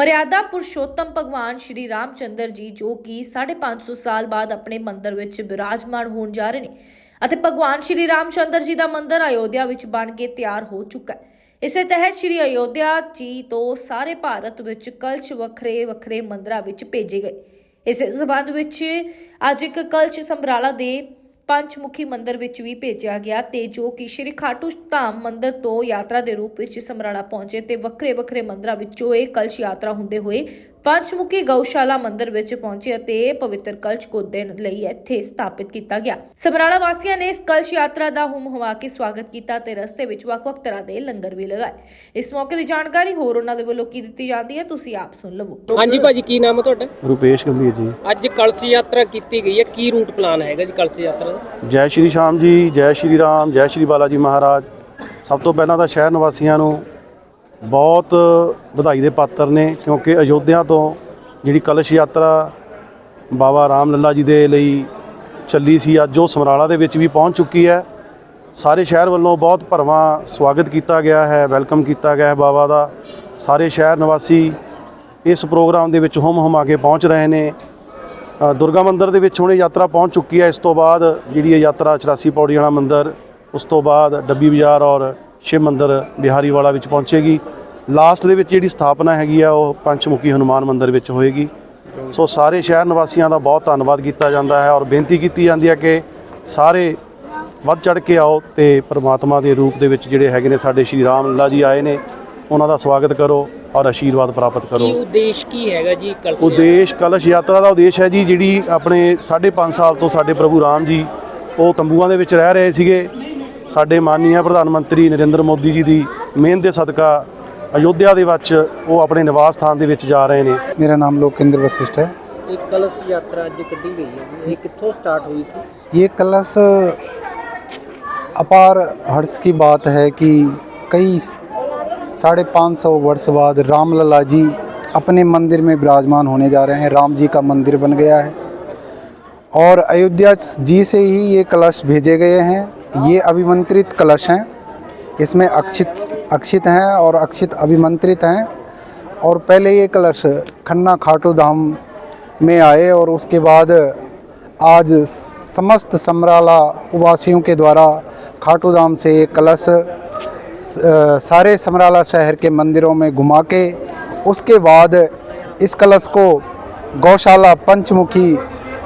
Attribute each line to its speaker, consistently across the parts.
Speaker 1: ਮਰਿਆਦਾ ਪੁਰਸ਼ੋਤਮ ਭਗਵਾਨ ਸ਼੍ਰੀ ਰਾਮਚੰਦਰ ਜੀ ਜੋ ਕਿ 550 ਸਾਲ ਬਾਅਦ ਆਪਣੇ ਮੰਦਰ ਵਿੱਚ ਬਿਰਾਜਮਾਨ ਹੋਣ ਜਾ ਰਹੇ ਨੇ ਅਤੇ ਭਗਵਾਨ ਸ਼੍ਰੀ ਰਾਮਚੰਦਰ ਜੀ ਦਾ ਮੰਦਰ ਅਯੋਧਿਆ ਵਿੱਚ ਬਣ ਕੇ ਤਿਆਰ ਹੋ ਚੁੱਕਾ ਹੈ। ਇਸੇ ਤਹਿਤ ਸ਼੍ਰੀ ਅਯੋਧਿਆ ਜੀ ਤੋਂ ਸਾਰੇ ਭਾਰਤ ਵਿੱਚ ਕਲਸ਼ ਵੱਖਰੇ ਵੱਖਰੇ ਮੰਦਰਾਂ ਵਿੱਚ ਭੇਜੇ ਗਏ। ਇਸ ਸਬੰਧ ਵਿੱਚ ਅੱਜ ਇੱਕ ਕਲਸ਼ ਸੰਭਰਾਲਾ ਦੇ ਪੰਚਮੁਖੀ ਮੰਦਿਰ ਵਿੱਚ ਵੀ ਭੇਜਿਆ ਗਿਆ ਤੇ ਜੋ ਕਿ ਸ਼੍ਰੀ ਖਾਟੂ ਧਾਮ ਮੰਦਿਰ ਤੋਂ ਯਾਤਰਾ ਦੇ ਰੂਪ ਵਿੱਚ ਸਮਰਾਲਾ ਪਹੁੰਚੇ ਤੇ ਵੱਖਰੇ ਵੱਖਰੇ ਮੰਦਰਾਂ ਵਿੱਚੋਂ ਇਹ ਕਲਸ਼ ਯਾਤਰਾ ਹੁੰਦੇ ਹੋਏ ਪੰਚਮੁਖੀ ਗਊਸ਼ਾਲਾ ਮੰਦਿਰ ਵਿੱਚ ਪਹੁੰਚੇ ਅਤੇ ਪਵਿੱਤਰ ਕਲਸ਼ ਕੋ ਦੇਣ ਲਈ ਇੱਥੇ ਸਥਾਪਿਤ ਕੀਤਾ ਗਿਆ। ਸਮਰਾਲਾ ਵਾਸੀਆਂ ਨੇ ਇਸ ਕਲਸ਼ ਯਾਤਰਾ ਦਾ ਹੁਮ ਹਵਾ ਕੇ ਸਵਾਗਤ ਕੀਤਾ ਤੇ ਰਸਤੇ ਵਿੱਚ ਵੱਖ-ਵੱਖ ਤਰ੍ਹਾਂ ਦੇ ਲੰਗਰ ਵੀ ਲਗਾਏ। ਇਸ ਮੌਕੇ ਦੀ ਜਾਣਕਾਰੀ ਹੋਰ ਉਹਨਾਂ ਦੇ ਵੱਲੋਂ ਕੀ ਦਿੱਤੀ ਜਾਂਦੀ ਹੈ ਤੁਸੀਂ ਆਪ ਸੁਣ ਲਵੋ।
Speaker 2: ਹਾਂਜੀ ਭਾਜੀ ਕੀ ਨਾਮ ਹੈ ਤੁਹਾਡਾ?
Speaker 3: ਰੂਪੇਸ਼ ਗੰਭੀਰ ਜੀ।
Speaker 2: ਅੱਜ ਕਲਸ਼ ਯਾਤਰਾ ਕੀਤੀ ਗਈ ਹੈ। ਕੀ ਰੂਟ ਪਲਾਨ ਹੈਗਾ ਜੀ ਕਲਸ਼ ਯਾਤਰਾ ਦਾ?
Speaker 3: ਜੈ ਸ਼੍ਰੀ ਸ਼ਾਮ ਜੀ ਜੈ ਸ਼੍ਰੀ ਰਾਮ ਜੈ ਸ਼੍ਰੀ ਬਾਲਾ ਜੀ ਮਹਾਰਾਜ। ਸਭ ਤੋਂ ਪਹਿਲਾਂ ਤਾਂ ਸ਼ਹਿਰ ਨਿਵਾਸੀਆਂ ਨੂੰ ਬਹੁਤ ਵਧਾਈ ਦੇ ਪਾਤਰ ਨੇ, ਕਿਉਂਕਿ ਅਯੋਧਿਆ ਤੋਂ ਜਿਹੜੀ ਕਲਸ਼ ਯਾਤਰਾ ਬਾਬਾ ਰਾਮ ਲੱਲਾ ਜੀ ਦੇ ਲਈ ਚੱਲੀ ਸੀ, ਅੱਜ ਉਹ ਸਮਰਾਲਾ ਦੇ ਵਿੱਚ ਵੀ ਪਹੁੰਚ ਚੁੱਕੀ ਹੈ। ਸਾਰੇ ਸ਼ਹਿਰ ਵੱਲੋਂ ਬਹੁਤ ਭਰਵਾਂ ਸਵਾਗਤ ਕੀਤਾ ਗਿਆ ਹੈ, ਵੈਲਕਮ ਕੀਤਾ ਗਿਆ ਹੈ ਬਾਬਾ ਦਾ। ਸਾਰੇ ਸ਼ਹਿਰ ਨਿਵਾਸੀ ਇਸ ਪ੍ਰੋਗਰਾਮ ਦੇ ਵਿੱਚ ਹੁਮ ਹੁਮਾ ਕੇ ਪਹੁੰਚ ਰਹੇ ਨੇ। ਦੁਰਗਾ ਮੰਦਿਰ ਦੇ ਵਿੱਚ ਹੁਣੇ ਯਾਤਰਾ ਪਹੁੰਚ ਚੁੱਕੀ ਹੈ। ਇਸ ਤੋਂ ਬਾਅਦ ਜਿਹੜੀ ਇਹ ਯਾਤਰਾ 84 ਪੌੜੀ ਵਾਲਾ ਮੰਦਿਰ, ਉਸ ਤੋਂ ਬਾਅਦ ਡੱਬੀ ਬਾਜ਼ਾਰ ਔਰ ਸ਼ਿਵ ਮੰਦਿਰ ਬਿਹਾਰੀ ਵਾਲਾ ਵਿੱਚ ਪਹੁੰਚੇਗੀ। ਲਾਸਟ ਦੇ ਵਿੱਚ ਜਿਹੜੀ ਸਥਾਪਨਾ ਹੈਗੀ ਆ ਉਹ ਪੰਚਮੁਖੀ ਹਨੂਮਾਨ ਮੰਦਿਰ ਵਿੱਚ ਹੋਏਗੀ। ਸੋ ਸਾਰੇ ਸ਼ਹਿਰ ਨਿਵਾਸੀਆਂ ਦਾ ਬਹੁਤ ਧੰਨਵਾਦ ਕੀਤਾ ਜਾਂਦਾ ਹੈ ਔਰ ਬੇਨਤੀ ਕੀਤੀ ਜਾਂਦੀ ਹੈ ਕਿ ਸਾਰੇ ਵੱਧ ਚੜ ਕੇ ਆਓ ਤੇ ਪ੍ਰਮਾਤਮਾ ਦੇ ਰੂਪ ਦੇ ਵਿੱਚ ਜਿਹੜੇ ਹੈਗੇ ਨੇ ਸਾਡੇ ਸ਼੍ਰੀ ਰਾਮ ਲੱਲਾ ਜੀ ਆਏ ਨੇ ਉਹਨਾਂ ਦਾ ਸਵਾਗਤ ਕਰੋ ਔਰ ਆਸ਼ੀਰਵਾਦ ਪ੍ਰਾਪਤ ਕਰੋ।
Speaker 2: ਕੀ ਉਦੇਸ਼ ਕੀ ਹੈਗਾ ਜੀ ਕਲਸ਼
Speaker 3: ਉਦੇਸ਼ ਕਲਸ਼ ਯਾਤਰਾ ਦਾ ਉਦੇਸ਼ ਹੈ ਜੀ ਜਿਹੜੀ ਆਪਣੇ 5.5 ਸਾਲ ਤੋਂ ਸਾਡੇ ਪ੍ਰਭੂ ਰਾਮ ਜੀ ਉਹ ਤੰਬੂਆਂ ਦੇ ਵਿੱਚ ਰਹਿ ਰਹੇ ਸੀਗੇ। ਸਾਡੇ ਮਾਨਨੀय ਪ੍ਰਧਾਨ ਮੰਤਰੀ ਨਰਿੰਦਰ ਮੋਦੀ ਜੀ ਦੀ ਮਿਹਨਤ ਦੇ ਸਦਕਾ ਅਯੋਧਿਆ ਦੇ ਵਿੱਚ ਉਹ ਆਪਣੇ ਨਿਵਾਸ ਸਥਾਨ ਦੇ ਵਿੱਚ ਜਾ ਰਹੇ ਨੇ।
Speaker 4: ਮੇਰਾ ਨਾਮ ਲੋਕੇਂਦਰ ਵਸਿਸ਼ਟ ਹੈ।
Speaker 2: ਇਹ ਕਲਸ ਯਾਤਰਾ ਅੱਜ ਕੱਢੀ ਗਈ ਹੈ ਇਹ ਕਿੱਥੋਂ ਸਟਾਰਟ ਹੋਈ ਸੀ?
Speaker 4: ਇਹ ਕਲਸ अपार हर्ष की बात है कि कई साढ़े पाँच सौ ਰਾਮ बाद राम लला जी अपने मंदिर में विराजमान होने जा रहे हैं राम जी का मंदिर बन गया है और अयोध्या जी से ही ये कलश भेजे ये अभिमंत्रित कलश हैं। इसमें अक्षित अक्षित हैं और अक्षित अभिमंत्रित हैं। और पहले ये कलश खन्ना खाटू धाम में आए और उसके बाद आज समस्त समराला वासियों के द्वारा खाटू धाम से ये कलश सारे समराला शहर के मंदिरों में घुमा के उसके बाद इस कलश को गौशाला पंचमुखी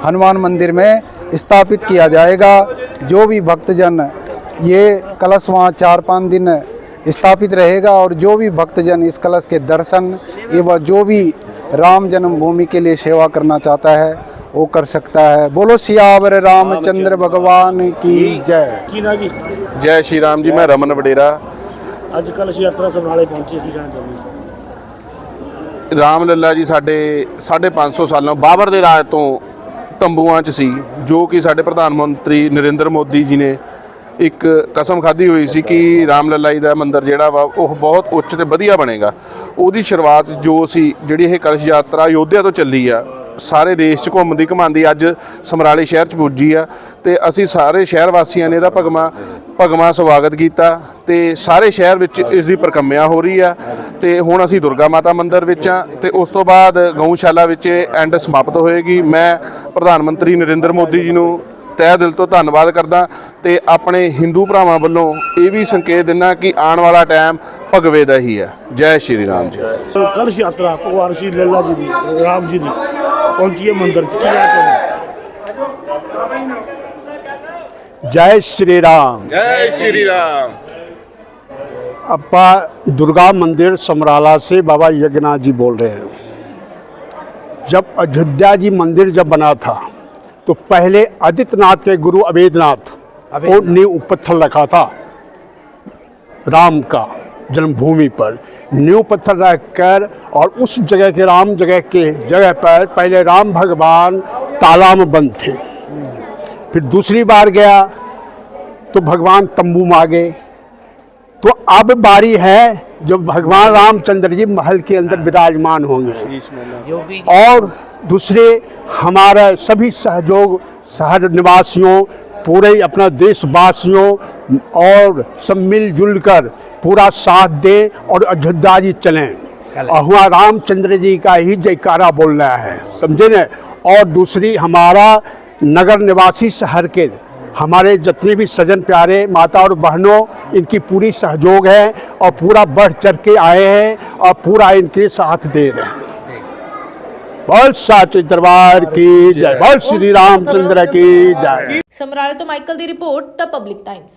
Speaker 4: हनुमान मंदिर में स्थापित किया जाएगा जो भी भक्तजन ये कलश वहाँ चार पाँच दिन स्थापित रहेगा और जो भी भक्तजन इस कलश के दर्शन एवं जो भी राम जन्मभूमि के लिए सेवा करना चाहता है वो कर सकता है बोलो सियावर रामचंद्र भगवान की जय
Speaker 5: ਕੀ ਨਾ ਜੀ
Speaker 6: ਜੈ ਸ਼੍ਰੀ ਰਾਮ ਜੀ ਮੈਂ ਰਮਨ ਵਡੇਰਾ
Speaker 5: ਅੱਜ ਕੱਲ੍ਹ ਯਾਤਰਾ ਸਮਰਾਲੇ ਪਹੁੰਚੀ ਕੀ ਕਹਿਣਾ ਚਾਹੁੰਦੇ
Speaker 6: ਰਾਮ ਲੱਲਾ ਜੀ ਸਾਡੇ 550 ਸਾਲਾਂ ਬਾਬਰ ਦੇ ਰਾਜ ਤੋਂ ਤੰਬੂਆਂ 'ਚ ਸੀ, ਜੋ ਕਿ ਸਾਡੇ ਪ੍ਰਧਾਨ ਮੰਤਰੀ ਨਰਿੰਦਰ ਮੋਦੀ ਜੀ ਨੇ ਇੱਕ ਕਸਮ ਖਾਧੀ ਹੋਈ ਸੀ ਕਿ ਰਾਮ ਲੱਲਾ ਦਾ ਮੰਦਿਰ ਜਿਹੜਾ ਵਾ, ਉਹ ਬਹੁਤ ਉੱਚ ਤੇ ਵਧੀਆ ਬਣੇਗਾ। ਉਹਦੀ ਸ਼ੁਰੂਆਤ ਜੋ ਸੀ, ਜਿਹੜੀ ਇਹ ਕਲਸ਼ ਯਾਤਰਾ ਯੋਧਿਆ ਤੋਂ ਚੱਲੀ ਆ, ਸਾਰੇ ਦੇਸ਼ 'ਚ ਘੁੰਮਦੀ ਘਮਾਉਂਦੀ ਅੱਜ ਸਮਰਾਲੇ ਸ਼ਹਿਰ 'ਚ ਪੁੱਜੀ ਆ, ਤੇ ਅਸੀਂ ਸਾਰੇ ਸ਼ਹਿਰ ਵਾਸੀਆਂ ਨੇ ਇਹਦਾ ਭਗਮਾ ਭਗਵਾਂ ਸਵਾਗਤ ਕੀਤਾ ਤੇ ਸਾਰੇ ਸ਼ਹਿਰ ਵਿੱਚ ਇਸ ਦੀ ਪ੍ਰਕੰਮਿਆ ਹੋ ਰਹੀ ਆ ਤੇ ਹੁਣ ਅਸੀਂ ਦੁਰਗਾ ਮਾਤਾ ਮੰਦਿਰ ਵਿੱਚ ਆ ਤੇ ਉਸ ਤੋਂ ਬਾਅਦ ਗਊਸ਼ਾਲਾ ਵਿੱਚ ਐਂਡ ਸਮਾਪਤ ਹੋਏਗੀ। ਮੈਂ ਪ੍ਰਧਾਨ ਮੰਤਰੀ ਨਰਿੰਦਰ ਮੋਦੀ ਜੀ ਨੂੰ ਤਹਿ ਦਿਲ ਤੋਂ ਧੰਨਵਾਦ ਕਰਦਾ ਤੇ ਆਪਣੇ ਹਿੰਦੂ ਭਰਾਵਾਂ ਵੱਲੋਂ ਇਹ ਵੀ ਸੰਕੇਤ ਦਿੰਦਾ ਕਿ ਆਉਣ ਵਾਲਾ ਟਾਈਮ ਭਗਵੇ ਦਾ ਹੀ ਹੈ ਜੈ ਸ਼੍ਰੀ ਰਾਮ ਜੀ।
Speaker 5: ਕਲਸ਼ ਯਾਤਰਾ ਭਗਵਾਨ ਸ਼੍ਰੀ ਲੱਲਾ ਜੀ ਦੀ, ਰਾਮ ਜੀ ਦੀ ਪਹੁੰਚੀ ਮੰਦਿਰ ਚ। ਕੀ ਕਹਿਣਾ
Speaker 7: जय श्री राम
Speaker 6: जय श्री राम
Speaker 7: अपा दुर्गा मंदिर समराला से बाबा यज्ञनाथ जी बोल रहे हैं। जब अयोध्या जी मंदिर जब बना था तो पहले आदित्यनाथ के गुरु अवेदनाथ ने पत्थर रखा था राम का जन्मभूमि पर। न्यू पत्थर रख कर और उस जगह के राम जगह के जगह पर पहले राम भगवान तालाम बंद थे। फिर दूसरी बार गया तो भगवान तंबू में आ गए तो अब बारी है जो भगवान रामचंद्र जी महल के अंदर विराजमान होंगे। और दूसरे हमारा सभी सहयोग शहर निवासियों पूरे अपना देशवासियों और सब मिलजुल कर पूरा साथ दें और अयोध्या जी चलें। और वहाँ रामचंद्र जी का ही जयकारा बोलना है समझे न? और दूसरी हमारा नगर निवासी शहर के हमारे जितने भी सजन प्यारे माता और बहनों, इनकी पूरी सहयोग है और पूरा बढ़ चढ़ के आए हैं और पूरा इनके साथ दे रहे हैं। बोल साचे दरबार की जय। बोल श्री रामचंद्र की जय।
Speaker 1: समराल तो Michael the report, the public times.